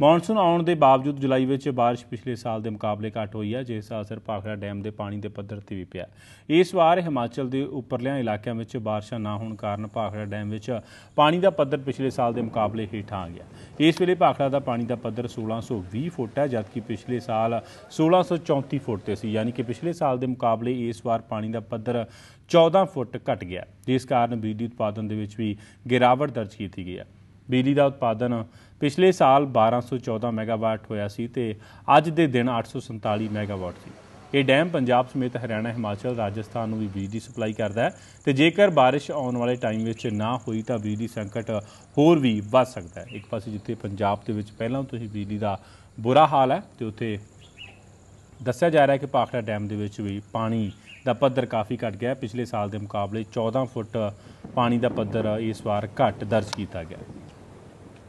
Monsoon ਆਉਣ ਦੇ ਬਾਵਜੂਦ ਜੁਲਾਈ ਵਿੱਚ ਬਾਰਿਸ਼ ਪਿਛਲੇ ਸਾਲ ਦੇ ਮੁਕਾਬਲੇ ਘੱਟ ਹੋਈ ਹੈ, ਜਿਸ ਦਾ ਅਸਰ ਭਾਖੜਾ ਡੈਮ ਦੇ ਪਾਣੀ ਦੇ ਪੱਧਰ ਤੇ ਵੀ ਪਿਆ। ਇਸ ਵਾਰ ਹਿਮਾਚਲ ਦੇ ਉੱਪਰਲਿਆਂ ਇਲਾਕਿਆਂ ਵਿੱਚ ਬਾਰਿਸ਼ਾਂ ਨਾ ਹੋਣ ਕਾਰਨ ਭਾਖੜਾ ਡੈਮ ਵਿੱਚ ਪਾਣੀ ਦਾ ਪੱਧਰ ਪਿਛਲੇ ਸਾਲ ਦੇ ਮੁਕਾਬਲੇ ਹੇਠਾਂ ਆ ਗਿਆ। ਇਸ ਵੇਲੇ ਭਾਖੜਾ ਦਾ ਪਾਣੀ ਦਾ ਪੱਧਰ 1620 ਫੁੱਟ ਹੈ, ਜਦਕਿ ਪਿਛਲੇ ਸਾਲ 1634 ਫੁੱਟ ਤੇ ਸੀ। ਯਾਨੀ ਕਿ ਪਿਛਲੇ ਸਾਲ ਦੇ ਮੁਕਾਬਲੇ ਇਸ ਵਾਰ ਪਾਣੀ ਦਾ ਪੱਧਰ 14 ਫੁੱਟ ਘਟ ਗਿਆ। ਜਿਸ ਕਾਰਨ ਬਿਜਲੀ ਉਤਪਾਦਨ ਦੇ ਵਿੱਚ ਵੀ ਗਿਰਾਵਟ ਦਰਜ ਕੀਤੀ ਗਈ ਹੈ। ਬਿਜਲੀ ਦਾ ਉਤਪਾਦਨ ਪਿਛਲੇ ਸਾਲ 1214 ਮੈਗਾਵਾਟ ਹੋਇਆ ਸੀ ਤੇ ਅੱਜ ਦੇ ਦਿਨ 847 ਮੈਗਾਵਾਟ ਸੀ। ਇਹ ਡੈਮ ਪੰਜਾਬ ਸਮੇਤ ਹਰਿਆਣਾ, ਹਿਮਾਚਲ, ਰਾਜਸਥਾਨ ਨੂੰ ਵੀ ਬਿਜਲੀ ਸਪਲਾਈ ਕਰਦਾ ਹੈ ਤੇ ਜੇਕਰ ਬਾਰਿਸ਼ ਆਉਣ ਵਾਲੇ ਟਾਈਮ ਵਿੱਚ ਨਾ ਹੋਈ ਤਾਂ ਬਿਜਲੀ ਸੰਕਟ ਹੋਰ ਵੀ ਵੱਧ ਸਕਦਾ ਹੈ। ਇੱਕ ਪਾਸੇ ਜਿੱਥੇ ਪੰਜਾਬ ਦੇ ਵਿੱਚ ਪਹਿਲਾਂ ਤੋਂ ਹੀ ਬਿਜਲੀ ਦਾ ਬੁਰਾ ਹਾਲ ਹੈ ਤੇ ਉੱਥੇ ਦੱਸਿਆ ਜਾ ਰਿਹਾ ਹੈ ਕਿ ਭਾਖੜਾ ਡੈਮ ਦੇ ਵਿੱਚ ਵੀ ਪਾਣੀ ਦਾ ਪੱਧਰ ਕਾਫੀ ਘਟ ਗਿਆ ਪਿਛਲੇ ਸਾਲ ਦੇ ਮੁਕਾਬਲੇ 14 ਫੁੱਟ ਪਾਣੀ ਦਾ ਪੱਧਰ ਇਸ ਵਾਰ ਘੱਟ ਦਰਜ ਕੀਤਾ ਗਿਆ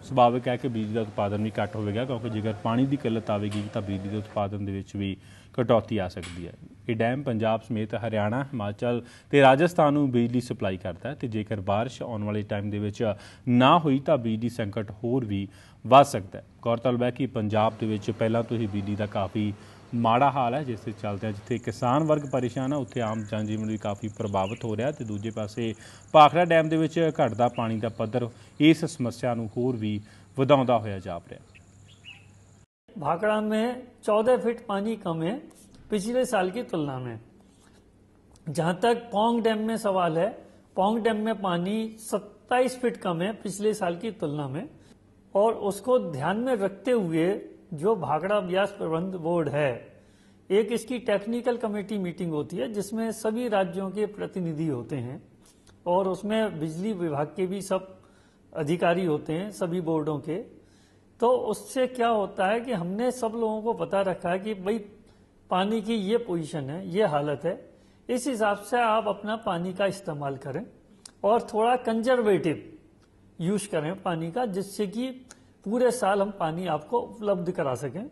ਸੁਭਾਵਿਕ ਹੈ ਕਿ ਬਿਜਲੀ ਦਾ ਉਤਪਾਦਨ ਵੀ ਘੱਟ ਹੋਵੇਗਾ, ਕਿਉਂਕਿ ਜੇਕਰ ਪਾਣੀ ਦੀ ਕਿੱਲਤ ਆਵੇਗੀ ਤਾਂ ਬਿਜਲੀ ਦੇ ਉਤਪਾਦਨ ਦੇ ਵਿੱਚ ਵੀ ਕਟੌਤੀ ਆ ਸਕਦੀ ਹੈ। ਇਹ ਡੈਮ ਪੰਜਾਬ ਸਮੇਤ ਹਰਿਆਣਾ ਹਿਮਾਚਲ ਤੇ ਰਾਜਸਥਾਨ ਨੂੰ ਬਿਜਲੀ ਸਪਲਾਈ ਕਰਦਾ ਹੈ ਤੇ ਜੇਕਰ ਬਾਰਿਸ਼ ਆਉਣ ਵਾਲੇ ਟਾਈਮ ਦੇ ਵਿੱਚ ਨਾ ਹੋਈ ਤਾਂ ਬਿਜਲੀ ਸੰਕਟ ਹੋਰ ਵੀ ਵੱਧ ਸਕਦਾ ਹੈ ਗੌਰਤਲਬ ਹੈ ਕਿ ਪੰਜਾਬ ਦੇ ਵਿੱਚ ਪਹਿਲਾਂ ਤੋਂ ਹੀ ਬਿਜਲੀ ਦਾ ਕਾਫੀ ਮਾੜਾ ਹਾਲ ਹੈ ਜਿਸ ਦੇ ਚੱਲਦਿਆਂ ਜਿੱਥੇ ਕਿਸਾਨ ਵਰਗ ਪਰੇਸ਼ਾਨ ਹੈ ਉੱਥੇ ਆਮ ਜਨਜੀਵਨ ਵੀ ਕਾਫੀ ਪ੍ਰਭਾਵਿਤ ਹੋ ਰਿਹਾ ਤੇ ਦੂਜੇ ਪਾਸੇ ਭਾਖੜਾ ਡੈਮ ਦੇ ਵਿੱਚ ਘਟਦਾ ਪਾਣੀ ਦਾ ਪੱਧਰ ਇਸ ਸਮੱਸਿਆ ਨੂੰ ਹੋਰ ਵੀ ਵਧਾਉਂਦਾ ਹੋਇਆ ਜਾਪ ਰਿਹਾ भाखड़ा में 14 फीट पानी कम है पिछले साल की तुलना में। जहाँ तक पोंग डैम में सवाल है, पोंग डैम में पानी 27 फीट कम है पिछले साल की तुलना में, और उसको ध्यान में रखते हुए जो भाखड़ा ब्यास प्रबंध बोर्ड है, एक इसकी टेक्निकल कमेटी मीटिंग होती है, जिसमें सभी राज्यों के प्रतिनिधि होते हैं, और उसमें बिजली विभाग के भी सब अधिकारी होते हैं, सभी बोर्डों के। तो उससे क्या होता है कि हमने सब लोगों को पता रखा है कि भाई पानी की ये पोजीशन है, ये हालत है। इस हिसाब से आप अपना पानी का इस्तेमाल करें और थोड़ा कंजर्वेटिव यूज़ करें पानी का, जिससे कि पूरे साल हम पानी आपको उपलब्ध करा सकें।